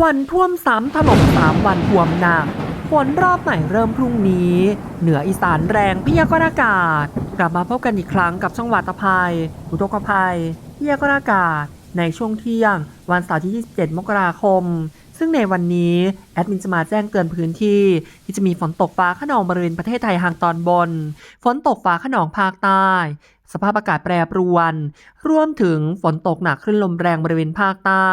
วันท่วมซ้ำถล่มสามวันท่วมหนักฝนรอบใหม่เริ่มพรุ่งนี้ เหนืออีสานแรงพยากรณ์อากาศ กลับมาพบกันอีกครั้งกับช่องวัตภัย อุทกภัยพยากรณ์อากาศ ในช่วงเที่ยง วันเสาร์ที่ 27 มกราคม ซึ่งในวันนี้แอดมินจะมาแจ้งเตือนพื้นที่ ที่จะมีฝนตกฟ้าขนองบริเวณประเทศไทยทางตอนบน ฝนตกฟ้าขนองภาคใต้สภาพอากาศแปรปรวน รวมถึงฝนตกหนักขึ้นลมแรงบริเวณภาคใต้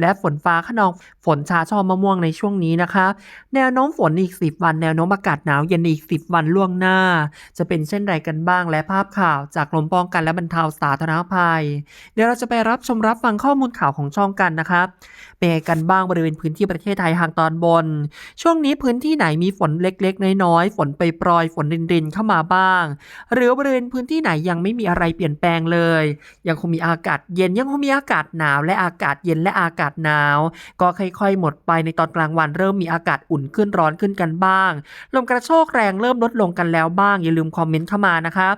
และฝนฟ้าขนองฝนชาชอมะม่วงในช่วงนี้นะคะ แนวโน้มฝนอีก 10 วัน แนวโน้มอากาศหนาวเย็นอีก 10 วันล่วงหน้า จะเป็นเช่นไรกันบ้างและภาพข่าวจากกรมป้องกันและบรรเทาสาธารณภัย เดี๋ยวเราจะไปรับชมรับฟังข้อมูลข่าวของช่องกันนะครับเป็นไงกันบ้างบริเวณพื้นที่ประเทศไทยทางตอนบน ช่วงนี้พื้นที่ไหนมีฝนเล็กๆ น้อยๆ ฝนไปปรอยฝนรินๆเข้ามาบ้าง หรือบริเวณพื้นที่ไหนยังไม่มีอะไรเปลี่ยนแปลงเลยยังคงมีอากาศเย็นยังคงมีอากาศหนาว และอากาศเย็นและอากาศหนาว ก็ค่อยๆ หมดไปในตอนกลางวันเริ่มมีอากาศอุ่นขึ้นร้อนขึ้นกันบ้าง ลมกระโชกแรงเริ่มลดลงกันแล้วบ้าง อย่าลืมคอมเมนต์เข้ามานะครับ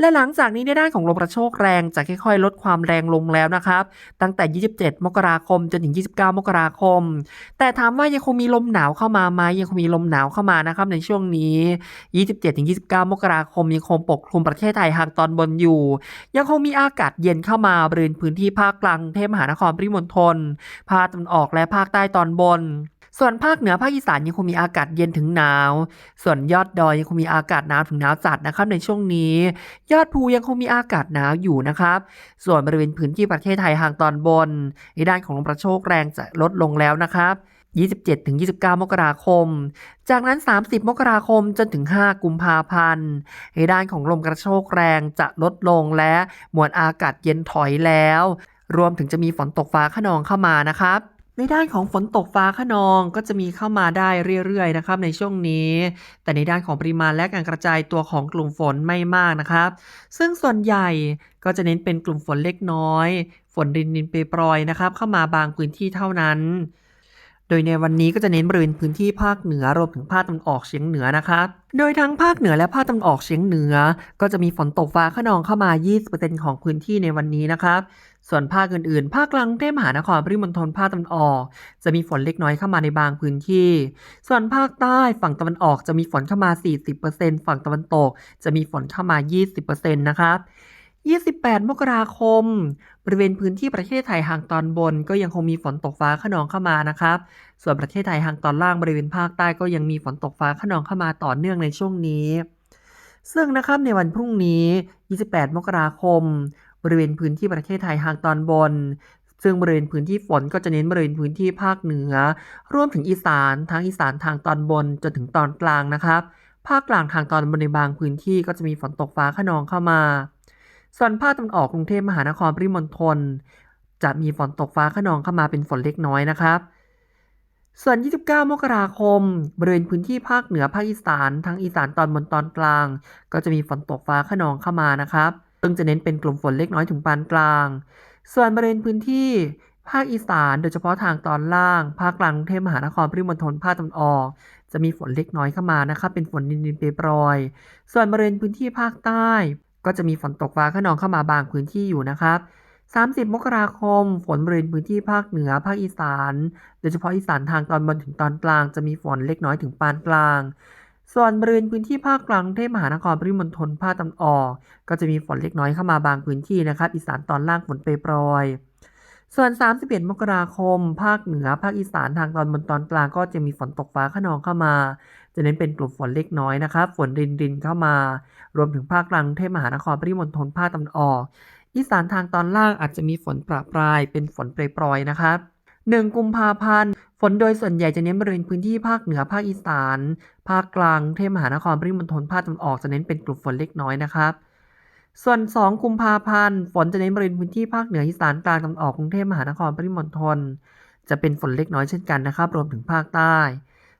และหลังจากนี้ในด้านของลมกระโชกแรงจะค่อยๆ ลดความแรงลงแล้วนะครับ ตั้งแต่ 27 มกราคมจนถึง 29 มกราคม แต่ถามว่ายังคงมีลมหนาวเข้ามาไหมยังคงมีลมหนาวเข้ามานะครับในช่วงนี้ 27-29 มกราคมยังคงปกคลุมประเทศไทยทางตอนบนอยู่ ยังคงมีอากาศเย็นเข้ามาบริเวณพื้นที่ภาคกลางกรุงเทพมหานครปริมณฑลภาคตะวันออกและภาคใต้ตอนบน ส่วนภาคเหนือภาคอีสานยังคงมีอากาศเย็นถึงหนาว ส่วนยอดดอยยังคงมีอากาศหนาวถึงหนาวจัดนะครับในช่วงนี้ ยอดภูยังคงมีอากาศหนาวอยู่นะครับ ส่วนบริเวณพื้นที่ประเทศไทยทางตอนบน ในด้านของลมกระโชกแรงจะลดลงแล้วนะครับ27-29 มกราคม จากนั้น 30 มกราคมจนถึง 5 กุมภาพันธ์ ในด้านของลมกระโชกแรงจะลดลงและมวลอากาศเย็นถอยแล้ว รวมถึงจะมีฝนตกฟ้าขนองเข้ามานะครับ ในด้านของฝนตกฟ้าขนองก็จะมีเข้ามาได้เรื่อยๆนะครับในช่วงนี้ แต่ในด้านของปริมาณและการกระจายตัวของกลุ่มฝนไม่มากนะครับ ซึ่งส่วนใหญ่ก็จะเน้นเป็นกลุ่มฝนเล็กน้อย ฝนรินรินเปรยปรอยๆนะครับ เข้ามาบางพื้นที่เท่านั้น โดยในวันนี้ก็จะเน้นบริเวณพื้นที่ภาคเหนือรวมถึงภาคตะวันออกเฉียงเหนือนะครับ โดยทั้งภาคเหนือและภาคตะวันออกเฉียงเหนือ ก็จะมีฝนตกฟ้าขนองเข้ามา 20%ของพื้นที่ในวันนี้นะครับ ส่วนภาคอื่นๆ ภาคกลางกรุงเทพมหานครปริมณฑลภาคตะวันออก จะมีฝนเล็กน้อยเข้ามาในบางพื้นที่ ส่วนภาคใต้ฝั่งตะวันออกจะมีฝนเข้ามา 40%ฝั่งตะวันตก จะมีฝนเข้ามา 20%นะครับ28 มกราคม บริเวณพื้นที่ประเทศไทยทางตอนบน ก็ยังคงมีฝนตกฟ้าขนองเข้ามานะครับ ส่วนประเทศไทยทางตอนล่างบริเวณภาคใต้ก็ยังมีฝนตกฟ้าขนองเข้ามาต่อเนื่องในช่วงนี้ ซึ่งนะครับในวันพรุ่งนี้ 28 มกราคม บริเวณพื้นที่ประเทศไทยทางตอนบน ซึ่งบริเวณพื้นที่ฝนก็จะเน้นบริเวณพื้นที่ภาคเหนือ รวมถึงอีสานทั้งอีสานทางตอนบนจนถึงตอนกลางนะครับ ภาคกลางทางตอนบนในบางพื้นที่ก็จะมีฝนตกฟ้าขนองเข้ามา ส่วนภาคตะวันออกกรุงเทพมหานครปริมณฑลจะมีฝนตกฟ้าขนองเข้ามาเป็นฝนเล็กน้อยนะครับส่วน 29 มกราคม บริเวณพื้นที่ภาคเหนือภาคอีสาน ทั้งอีสานตอนบนตอนกลาง ก็จะมีฝนตกฟ้าขนองเข้ามานะครับ ซึ่งจะเน้นเป็นกลุ่มฝนเล็กน้อยถึงปานกลาง ส่วนบริเวณพื้นที่ภาคอีสานโดยเฉพาะทางตอนล่าง ภาคกลางกรุงเทพมหานครปริมณฑลภาคตะวันออก จะมีฝนเล็กน้อยเข้ามานะครับเป็นฝนดินๆเปรยปรอย ส่วนบริเวณพื้นที่ภาคใต้ ก็จะมีฝนตกฟ้าขนองเข้ามาบางพื้นที่อยู่นะครับ 30 มกราคม ฝนบริเวณพื้นที่ภาคเหนือ ภาคอีสาน โดยเฉพาะอีสานทางตอนบนถึงตอนกลาง จะมีฝนเล็กน้อยถึงปานกลาง ส่วนบริเวณพื้นที่ภาคกลางกรุงเทพมหานครปริมณฑลภาคตะวันออก ก็จะมีฝนเล็กน้อยเข้ามาบางพื้นที่นะครับ อีสานตอนล่างฝนเปรยปรยส่วน 31 มกราคม ภาคเหนือ ภาคอีสานทางตอนบนตอนกลางก็จะมีฝนตกฟ้าขนองเข้ามา จะเน้นเป็นกลุ่มฝนเล็กน้อยนะครับ ฝนรินรินเข้ามา รวมถึงภาคกลางกรุงเทพมหานครปริมณฑลภาคตะวันออก อีสานทางตอนล่างอาจจะมีฝนประปราย เป็นฝนเปรยๆนะครับ 1 กุมภาพันธ์ ฝนโดยส่วนใหญ่จะเน้นบริเวณพื้นที่ภาคเหนือภาคอีสาน ภาคกลางเทพมหานครปริมณฑลภาคตะวันออกจะเน้นเป็นกลุ่มฝนเล็กน้อยนะครับ ส่วน 2 กุมภาพันธ์ฝนจะเน้นบริเวณพื้นที่ภาคเหนืออีสานกลางตะวันออกกรุงเทพมหานครปริมณฑลจะเป็นฝนเล็กน้อยเช่นกันนะครับ รวมถึงภาคใต้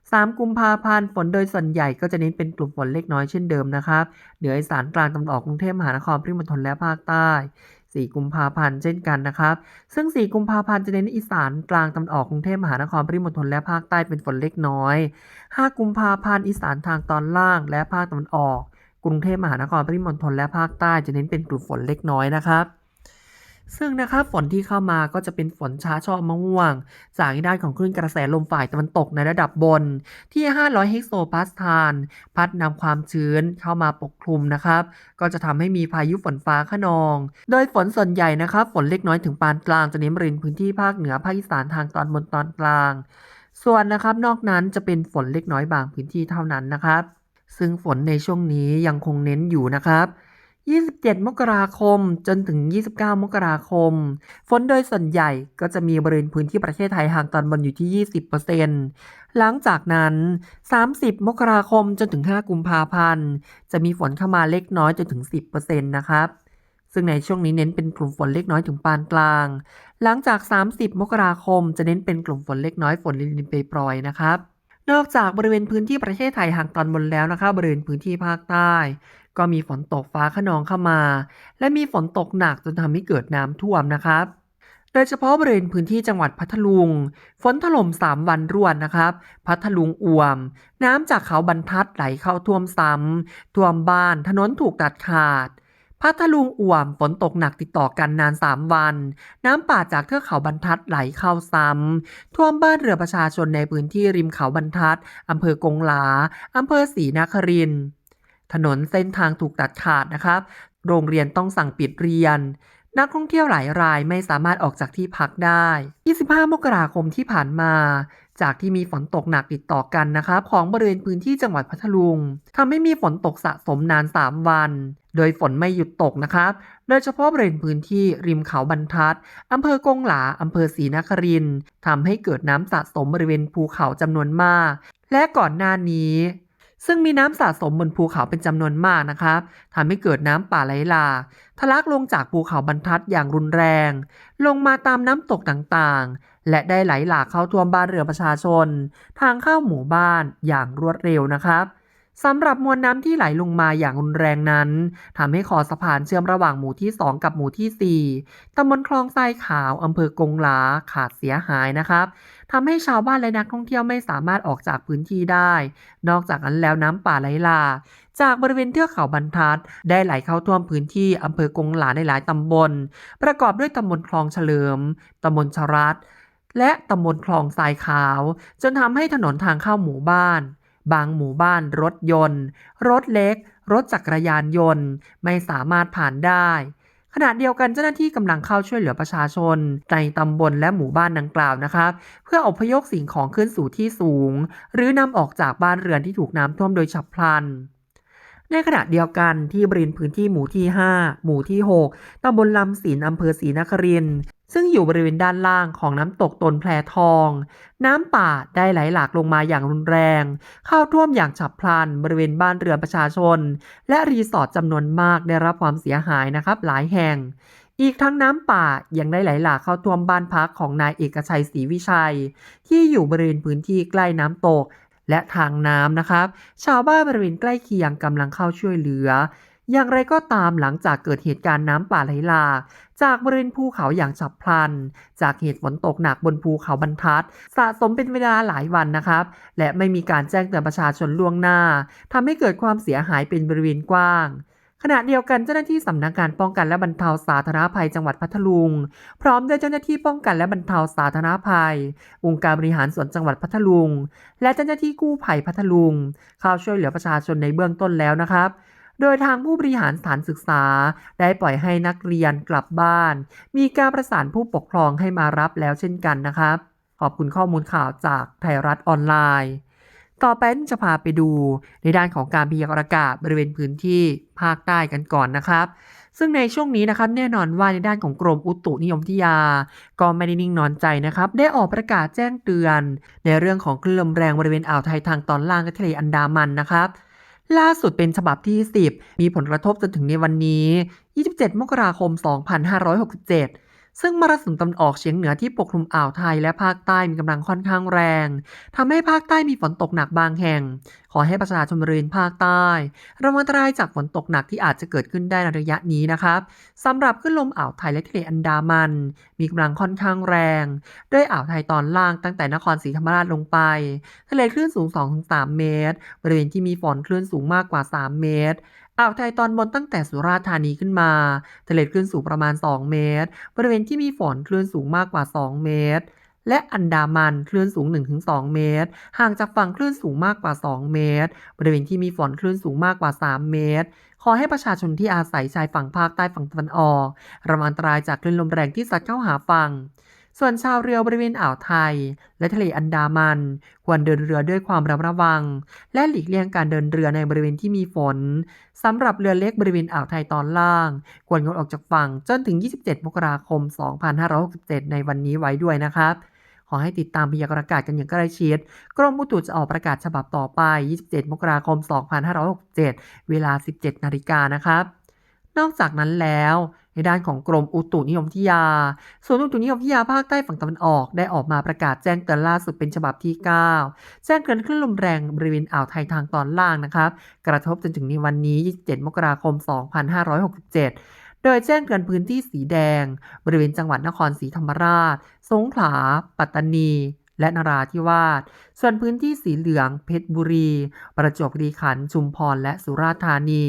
3 กุมภาพันธ์ฝนโดยส่วนใหญ่ก็จะเน้นเป็นกลุ่มฝนเล็กน้อยเช่นเดิมนะครับ เหนืออีสานกลางตะวันออกกรุงเทพมหานครปริมณฑลและภาคใต้ 4 กุมภาพันธ์เช่นกันนะครับ ซึ่ง 4 กุมภาพันธ์จะเน้นอีสานกลางตะวันออกกรุงเทพมหานครปริมณฑลและภาคใต้เป็นฝนเล็กน้อย 5 กุมภาพันธ์อีสานทางตอนล่างและภาคตะวันออก กรุงเทพมหานครปริมณฑลและภาคใต้จะเน้นเป็นกลุ่มฝนเล็กน้อยนะครับ ซึ่งนะครับฝนที่เข้ามาก็จะเป็นฝนช้าชอบมะม่วง จากด้านของคลื่นกระแสลมฝ่ายตะวันตกในระดับบน ที่ 500 เฮกโซปาสคาลพัดนำความชื้นเข้ามาปกคลุมนะครับ ก็จะทำให้มีพายุฝนฟ้าขนอง โดยฝนส่วนใหญ่นะครับฝนเล็กน้อยถึงปานกลางจะเน้นบริเวณพื้นที่ภาคเหนือภาคอีสานทางตอนบนตอนกลาง ส่วนนะครับนอกนั้นจะเป็นฝนเล็กน้อยบางพื้นที่เท่านั้นนะครับ ซึ่งฝนในช่วงนี้ยังคงเน้นอยู่นะครับ 27 มกราคม จนถึง 29 มกราคม ฝนโดยส่วนใหญ่ก็จะมีบริเวณพื้นที่ประเทศไทยห่างตอนบนอยู่ที่ 20%หลังจากนั้น 30 มกราคม จนถึง 5 กุมภาพันธ์ จะมีฝนเข้ามาเล็กน้อยจนถึง 10%นะครับ ซึ่งในช่วงนี้เน้นเป็นกลุ่มฝนเล็กน้อยถึงปานกลาง หลังจาก 30 มกราคม จะเน้นเป็นกลุ่มฝนเล็กน้อยฝนลินๆปรอยนะครับนอกจากบริเวณพื้นที่ประเทศไทยห่างตอนบนแล้วนะครับบริเวณพื้นที่ภาคใต้ ก็มีฝนตกฟ้าขนองเข้ามา และมีฝนตกหนักจนทำให้เกิดน้ำท่วมนะครับโดยเฉพาะบริเวณพื้นที่จังหวัดพัทลุง ฝนถล่ม 3 วันรวดนะครับ พัทลุงอ่วม น้ำจากเขาบรรทัดไหลเข้าท่วมซ้ำท่วมบ้านถนนถูกตัดขาด พัทลุงอ่วมฝนตกหนักติดต่อกันนาน 3 วัน น้ำป่าจากเทือกเขาบรรทัดไหลเข้าซ้ำท่วมบ้านเรือประชาชนในพื้นที่ริมเขาบรรทัดอำเภอกงหลาอำเภอศรีนครินทร์ ถนนเส้นทางถูกตัดขาดนะครับ โรงเรียนต้องสั่งปิดเรียน นักท่องเที่ยวหลายรายไม่สามารถออกจากที่พักได้ 25 มกราคมที่ผ่านมา จากที่มีฝนตกหนักติดต่อกันนะครับ ของบริเวณพื้นที่จังหวัดพัทลุงทำให้มีฝนตกสะสมนาน 3 วัน โดยฝนไม่หยุดตกนะครับ โดยเฉพาะบริเวณพื้นที่ริมเขาบรรทัดอำเภอกงหลาอำเภอศรีนครินทร์ทำให้เกิดน้ำสะสมบริเวณภูเขาจำนวนมากและก่อนหน้านี้ ซึ่งมีน้ำสะสมบนภูเขาเป็นจำนวนมากนะครับทำให้เกิดน้ำป่าไหลหลากทะลักลงจากภูเขาบรรทัดอย่างรุนแรง ลงมาตามน้ำตกต่างๆ และได้ไหลหลากเข้าท่วมบ้านเรือนประชาชน ทางเข้าหมู่บ้านอย่างรวดเร็วนะครับ สำหรับมวลน้ำที่ไหลลงมาอย่างรุนแรงนั้นทำให้คอสะพานเชื่อมระหว่างหมู่ที่ 2 กับหมู่ที่ 4ตำบลคลองทรายขาวอำเภอกงหลาขาดเสียหายนะครับทำให้ชาวบ้านและนักท่องเที่ยวไม่สามารถออกจากพื้นที่ได้ นอกจากนั้นแล้วน้ำป่าไหลหลากจากบริเวณเทือกเขาบรรทัด ได้ไหลเข้าท่วมพื้นที่อำเภอกงหลาในหลายตำบล ประกอบด้วยตำบลคลองเฉลิมตำบลชรัตและตำบลคลองทรายขาว จนทำให้ถนนทางเข้าหมู่บ้าน บางหมู่บ้านรถยนต์ รถเล็ก รถจักรยานยนต์ ไม่สามารถผ่านได้ ขณะเดียวกันเจ้าหน้าที่กำลังเข้าช่วยเหลือประชาชนในตำบลและหมู่บ้านดังกล่าวนะครับ เพื่ออพยพสิ่งของขึ้นสู่ที่สูง หรือนำออกจากบ้านเรือนที่ถูกน้ำท่วมโดยฉับพลันในขณะเดียวกันที่บริเวณพื้นที่หมู่ที่ 5 หมู่ที่ 6ตำบลลำศิลอำเภอศรีนครินทร์ ซึ่งอยู่บริเวณด้านล่างของน้ำตกตนแพรทอง น้ำป่าได้ไหลหลากลงมาอย่างรุนแรง เข้าท่วมอย่างฉับพลัน บริเวณบ้านเรือนประชาชน และรีสอร์ทจำนวนมากได้รับความเสียหายนะครับหลายแห่ง อีกทั้งน้ำป่ายังได้ไหลหลากเข้าท่วมบ้านพักของนายเอกชัยศรีวิชัย ที่อยู่บริเวณพื้นที่ใกล้น้ำตกและทางน้ำนะครับ ชาวบ้านบริเวณใกล้เคียงกำลังเข้าช่วยเหลือ อย่างไรก็ตามหลังจากเกิดเหตุการณ์น้ำป่าไหลหลากจากบริเวณภูเขาอย่างฉับพลัน จากเหตุฝนตกหนักบนภูเขาบรรทัด สะสมเป็นเวลาหลายวันนะครับ และไม่มีการแจ้งเตือนประชาชนล่วงหน้าทำให้เกิดความเสียหายเป็นบริเวณกว้างขณะเดียวกันเจ้าหน้าที่สำนักงานป้องกันและบรรเทาสาธารณภัยจังหวัดพัทลุง พร้อมด้วยเจ้าหน้าที่ป้องกันและบรรเทาสาธารณภัย องค์การบริหารส่วนจังหวัดพัทลุง และเจ้าหน้าที่กู้ภัยพัทลุง เข้าช่วยเหลือประชาชนในเบื้องต้นแล้วนะครับ โดยทางผู้บริหารสถานศึกษา ได้ปล่อยให้นักเรียนกลับบ้าน มีการประสานผู้ปกครองให้มารับแล้วเช่นกันนะครับ ขอบคุณข้อมูลข่าวจากไทยรัฐออนไลน์ ต่อไปจะพาไปดูในด้านของการพยากรณ์อากาศบริเวณพื้นที่ภาคใต้กันก่อนนะครับซึ่งในช่วงนี้นะครับแน่นอนว่าในด้านของกรมอุตุนิยมวิทยา ก็ไม่ได้นิ่งนอนใจนะครับ ได้ออกประกาศแจ้งเตือน ในเรื่องของคลื่นลมแรงบริเวณอ่าวไทยทางตอนล่างและทะเลอันดามันนะครับ ล่าสุดเป็นฉบับที่ 10 มีผลกระทบจนถึงในวันนี้ 27 มกราคม 2567 ซึ่งมรสุมตะวันออกเฉียงเหนือที่ปกคลุมอ่าวไทยและภาคใต้มีกำลังค่อนข้างแรงทำให้ภาคใต้มีฝนตกหนักบางแห่ง ขอให้ประชาชนบริเวณภาคใต้ระมัดระวังจากฝนตกหนักที่อาจจะเกิดขึ้นได้ในระยะนี้นะครับสำหรับขึ้นลมอ่าวไทยและทะเลอันดามัน มีกำลังค่อนข้างแรงด้วยอ่าวไทยตอนล่างตั้งแต่นครศรีธรรมราชลงไป ทะเลคลื่นสูง 2-3 เมตร บริเวณที่มีฝนคลื่นสูงมากกว่า 3 เมตร อ่าวไทยตอนบนตั้งแต่สุราษฎร์ธานีขึ้นมาทะเลคลื่นสูงประมาณ 2 เมตร บริเวณที่มีฝนคลื่นสูงมากกว่า 2 เมตร และอันดามันคลื่นสูง 1-2 เมตร ห่างจากฝั่งคลื่นสูงมากกว่า 2 เมตร บริเวณที่มีฝนคลื่นสูงมากกว่า 3 เมตร ขอให้ประชาชนที่อาศัยชายฝั่งภาคใต้ฝั่งตะวันออกระวังอันตรายจากคลื่นลมแรงที่ซัดเข้าหาฝั่ง ส่วนชาวเรือบริเวณอ่าวไทย และทะเลอันดามัน ควรเดินเรือด้วยความระมัดระวัง และหลีกเลี่ยงการเดินเรือในบริเวณที่มีฝนสำหรับเรือเล็กบริเวณอ่าวไทยตอนล่าง ควรงดออกจากฝั่งจนถึง 27 มกราคม 2567 ในวันนี้ไว้ด้วยนะครับขอให้ติดตามพยากรณ์อากาศกันอย่างใกล้ชิด กรมอุตุจะออกประกาศฉบับต่อไป 27 มกราคม 2567 เวลา 17 นาฬิกานะครับ นอกจากนั้นแล้ว ในด้านของกรมอุตุนิยมวิทยา ส่วนอุตุนิยมวิทยาภาคใต้ฝั่งตะวันออก ได้ออกมาประกาศแจ้งเตือนล่าสุดเป็นฉบับที่ 9 แจ้งเตือนคลื่นลมแรงบริเวณอ่าวไทยทางตอนล่างนะครับ กระทบจนถึงในวันนี้ 27 มกราคม 2567โดยแจ้งเตือนพื้นที่สีแดง บริเวณจังหวัดนครศรีธรรมราช สงขลา ปัตตานี และนราธิวาส ส่วนพื้นที่สีเหลือง เพชรบุรี ประจวบคีรีขันธ์ ชุมพร และสุราษฎร์ธานี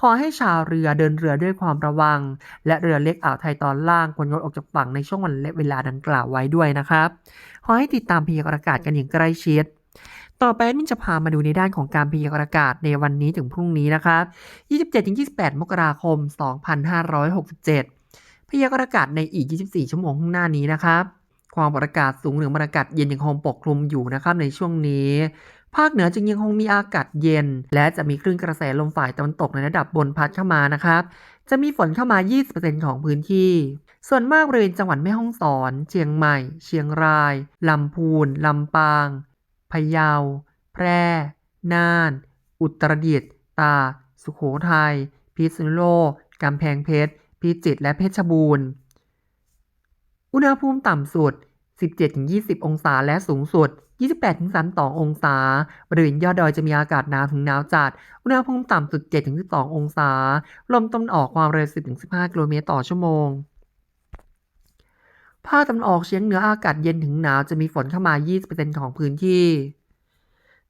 ขอให้ชาวเรือเดินเรือด้วยความระวัง และเรือเล็กอ่าวไทยตอนล่างควรงดออกจากฝั่งในช่วงวันและเวลาดังกล่าวไว้ด้วยนะครับ ขอให้ติดตามพยากรณ์อากาศกันอย่างใกล้ชิดต่อไปมินจะพามาดูในด้านของการพยากรณ์อากาศในวันนี้ถึงพรุ่งนี้นะครับ 27-28 มกราคม 2567 พยากรณ์อากาศในอีก 24 ชั่วโมงข้างหน้านี้นะครับ ความกดอากาศสูงหรือมวลอากาศเย็นยังคงปกคลุมอยู่นะครับในช่วงนี้ ภาคเหนือจึงยังคงมีอากาศเย็น และจะมีคลื่นกระแสลมฝ่ายตะวันตกในระดับบนพัดเข้ามานะครับ จะมีฝนเข้ามา 20%ของพื้นที่ ส่วนมากบริเวณจังหวัดแม่ฮ่องสอน เชียงใหม่ เชียงราย ลำพูน ลำปาง พะเยา แพร่ น่าน อุตรดิตถ์ตากสุโขทัย พิษณุโลก กำแพงเพชร พิจิตร และเพชรบูรณ์ อุณหภูมิต่ำสุด 17-20 องศาและสูงสุด 28-32 องศา บริเวณยอดดอยจะมีอากาศหนาวถึงหนาวจัด อุณหภูมิต่ำสุด 7-12 องศา ลมตะวันออกความเร็ว 10-15 กิโลเมตรต่อชั่วโมงภาคตะวันออกเฉียงเหนืออากาศเย็นถึงหนาวจะมีฝนเข้ามา 20%ของพื้นที่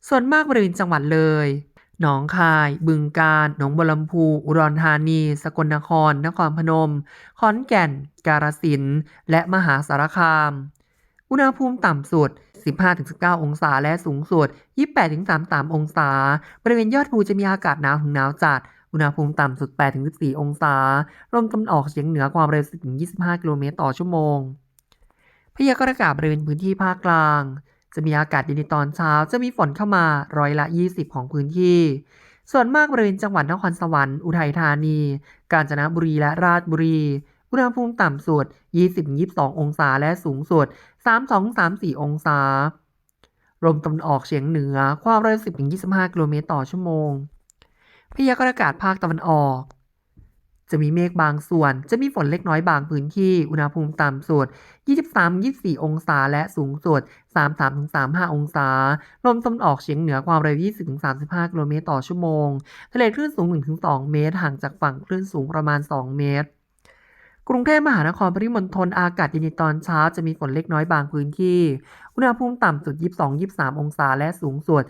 ส่วนมากบริเวณจังหวัดเลย หนองคาย บึงกาฬ หนองบัวลำพู อุดรธานี สกลนคร นครพนม ขอนแก่น กาฬสินธุ์และมหาสารคาม อุณหภูมิต่ำสุด 15-19 องศา และสูงสุด 28-33 องศา บริเวณยอดภูจะมีอากาศหนาวถึงหนาวจัด อุณหภูมิต่ำสุด 8-14 องศา ลมตะวันออกเฉียงเหนือความเร็ว 10-25 กิโลเมตรต่อชั่วโมงพยากรณ์อากาศบริเวณพื้นที่ภาคกลาง จะมีอากาศเย็นในตอนเช้า จะมีฝนเข้ามาร้อยละ 20 ของพื้นที่ ส่วนมากบริเวณจังหวัดนครสวรรค์ อุทัยธานี กาญจนบุรีและราชบุรี อุณหภูมิต่ำสุด 20-22 องศาและสูงสุด 32-34 องศา ลมตะวันออกเฉียงเหนือ ความเร็ว 10-25 กิโลเมตรต่อชั่วโมง พยากรณ์อากาศภาคตะวันออก จะมีเมฆบางส่วน จะมีฝนเล็กน้อยบางพื้นที่ อุณหภูมิต่ำสุด 23-24 องศา และสูงสุด 33-35 องศา ลมตะวันออกเฉียงเหนือความเร็ว 20-35 กิโลเมตรต่อชั่วโมง ทะเลคลื่นสูง 1-2 เมตร ห่างจากฝั่งคลื่นสูงประมาณ 2 เมตรกรุงเทพมหานครปริมณฑลอากาศเย็นในตอนเช้าจะมีฝนเล็กน้อยบางพื้นที่ อุณหภูมิต่ำสุด 22-23 องศา และสูงสุด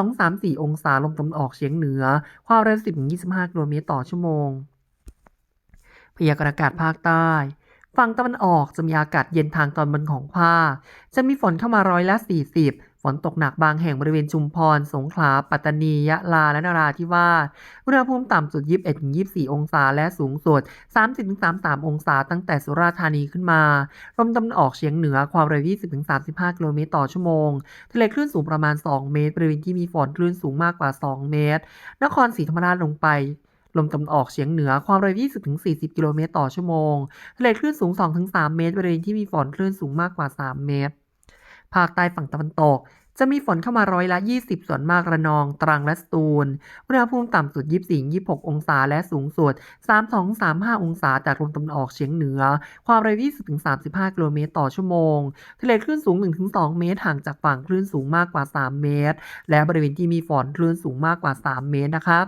32-34 องศา ลมตะวันออกเฉียงเหนือ ความเร็ว 10-25 กิโลเมตรต่อชั่วโมง พยากรณ์อากาศภาคใต้ ฝั่งตะวันออกจะมีอากาศเย็นทางตอนบนของภาค จะมีฝนเข้ามาร้อยละ 40 ฝนตกหนักบางแห่งบริเวณชุมพร สงขลา ปัตตานี ยะลา และนราธิวาส อุณหภูมิต่ำสุด 21-24 องศา และสูงสุด 30-33 องศา ตั้งแต่สุราษฎร์ธานีขึ้นมา ลมตะวันออกเฉียงเหนือความเร็ว 20-35 กิโลเมตรต่อชั่วโมง ทะเลคลื่นสูงประมาณ 2 เมตร บริเวณที่มีฝนคลื่นสูงมากกว่า 2 เมตร นครศรีธรรมราชลงไป ลมตะวันออกเฉียงเหนือความเร็ว 20-40 กิโลเมตรต่อชั่วโมงทะเลคลื่นสูง 2-3 เมตรบริเวณที่มีฝนคลื่นสูงมากกว่า 3 เมตร ภาคใต้ฝั่งตะวันตกจะมีฝนเข้ามาร้อยละ 20 ส่วนมากระนอง ตรังและสตูล อุณหภูมิต่ำสุด 24-26 องศาและสูงสุด 32-35 องศาจากลมตะวันออกเฉียงเหนือ ความเร็ว 20-35 กิโลเมตรต่อชั่วโมง ทะเลคลื่นสูง 1-2 เมตรห่างจากฝั่งคลื่นสูงมากกว่า 3 เมตร และบริเวณที่มีฝนคลื่นสูงมากกว่า 3 เมตรนะครับ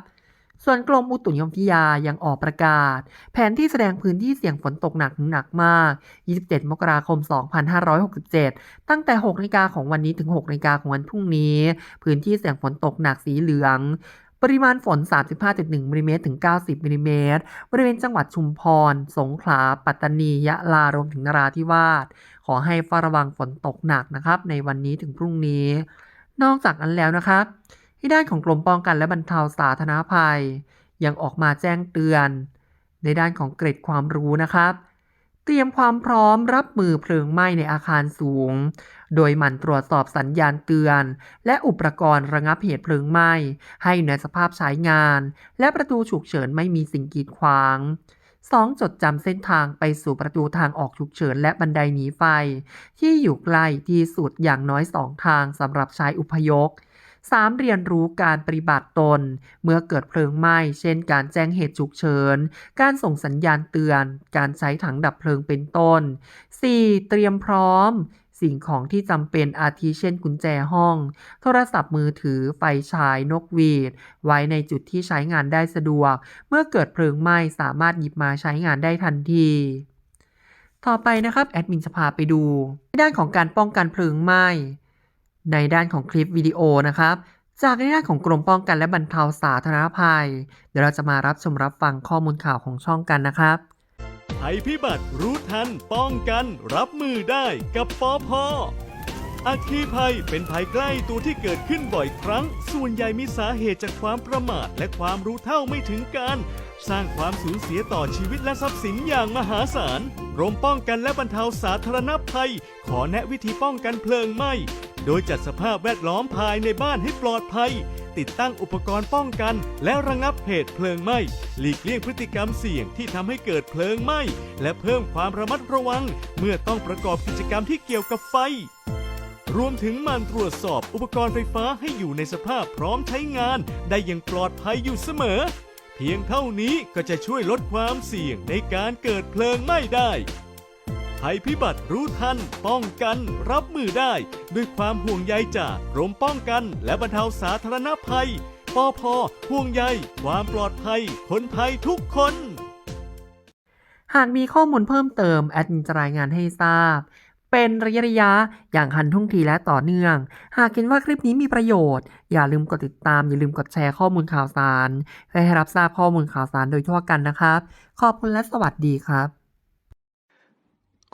ส่วนกรมอุตุนิยมวิทยายังออกประกาศ แผนที่แสดงพื้นที่เสี่ยงฝนตกหนักถึงหนักมาก 27 มกราคม 2567 ตั้งแต่ 6นาฬิกาของวันนี้ถึง 6นาฬิกาของวันพรุ่งนี้ พื้นที่เสี่ยงฝนตกหนักสีเหลืองบริมาณฝน 35.1มิลลิเมตรถึง 90มิลลิเมตรบริเวณจังหวัดชุมพร สงขลา ปัตตานี ยะลา รวมถึงนราธิวาส ขอให้เฝ้าระวังฝนตกหนักนะครับ ในวันนี้ถึงพรุ่งนี้ นอกจากนั้นแล้วนะครับ ที่ด้านของกรมป้องกันและบรรเทาสาธารณภัย ยังออกมาแจ้งเตือน ในด้านของเกร็ดความรู้นะครับ เตรียมความพร้อมรับมือเพลิงไหม้ในอาคารสูง โดยหมั่นตรวจสอบสัญญาณเตือน และอุปกรณ์ระงับเหตุเพลิงไหม้ให้อยู่ในสภาพใช้งาน และประตูฉุกเฉินไม่มีสิ่งกีดขวาง 2. จดจำเส้นทางไปสู่ประตูทางออกฉุกเฉินและบันไดหนีไฟ ที่อยู่ใกล้ที่สุดอย่างน้อย 2 ทางสำหรับใช้อุพยพ 3. เรียนรู้การปฏิบัติตน เมื่อเกิดเพลิงไหม้ เช่น การแจ้งเหตุฉุกเฉิน การส่งสัญญาณเตือน การใช้ถังดับเพลิงเป็นต้น 4. เตรียมพร้อม สิ่งของที่จำเป็นอาทิเช่นกุญแจห้อง โทรศัพท์มือถือไฟฉายนกหวีด ไว้ในจุดที่ใช้งานได้สะดวก เมื่อเกิดเพลิงไหม้สามารถหยิบมาใช้งานได้ทันทีต่อไปนะครับแอดมินจะพาไปดูด้านของการป้องกันเพลิงไหม้ ในด้านของคลิปวิดีโอนะครับ จากในด้านของกรมป้องกันและบรรเทาสาธารณภัย เดี๋ยวเราจะมารับชมรับฟังข้อมูลข่าวของช่องกันนะครับภัยพิบัติรู้ทัน ป้องกัน รับมือได้กับปอพอัคคีภัยเป็นภัยใกล้ตัวที่เกิดขึ้นบ่อยครั้ง ส่วนใหญ่มีสาเหตุจากความประมาทและความรู้เท่าไม่ถึงการ สร้างความสูญเสียต่อชีวิตและทรัพย์สินอย่างมหาศาลกรมป้องกันและบรรเทาสาธารณภัย ขอแนะวิธีป้องกันเพลิงไหม้ โดยจัดสภาพแวดล้อมภายในบ้านให้ปลอดภัย ติดตั้งอุปกรณ์ป้องกัน และระงับเหตุเพลิงไหม้ หลีกเลี่ยงพฤติกรรมเสี่ยงที่ทำให้เกิดเพลิงไหม้ และเพิ่มความระมัดระวัง เมื่อต้องประกอบกิจกรรมที่เกี่ยวกับไฟ รวมถึงมันตรวจสอบอุปกรณ์ไฟฟ้าให้อยู่ในสภาพพร้อมใช้งาน ได้อย่างปลอดภัยอยู่เสมอ เพียงเท่านี้ก็จะช่วยลดความเสี่ยงในการเกิดเพลิงไหม้ได้ ภัยพิบัติรู้ทัน ป้องกันรับมือได้ ด้วยความห่วงใยจากกรมป้องกัน และบรรเทาสาธารณภัยปอพห่วงใย ความปลอดภัยคนไทยทุกคน หากมีข้อมูลเพิ่มเติม แอดมินจะรายงานให้ทราบ เป็นระยะระยะอย่างทันท่วงทีและต่อเนื่อง หากเห็นว่าคลิปนี้มีประโยชน์ อย่าลืมกดติดตาม อย่าลืมกดแชร์ข้อมูลข่าวสารเพื่อให้รับทราบข้อมูลข่าวสารโดยทั่วกันนะครับ ขอบคุณและสวัสดีครับ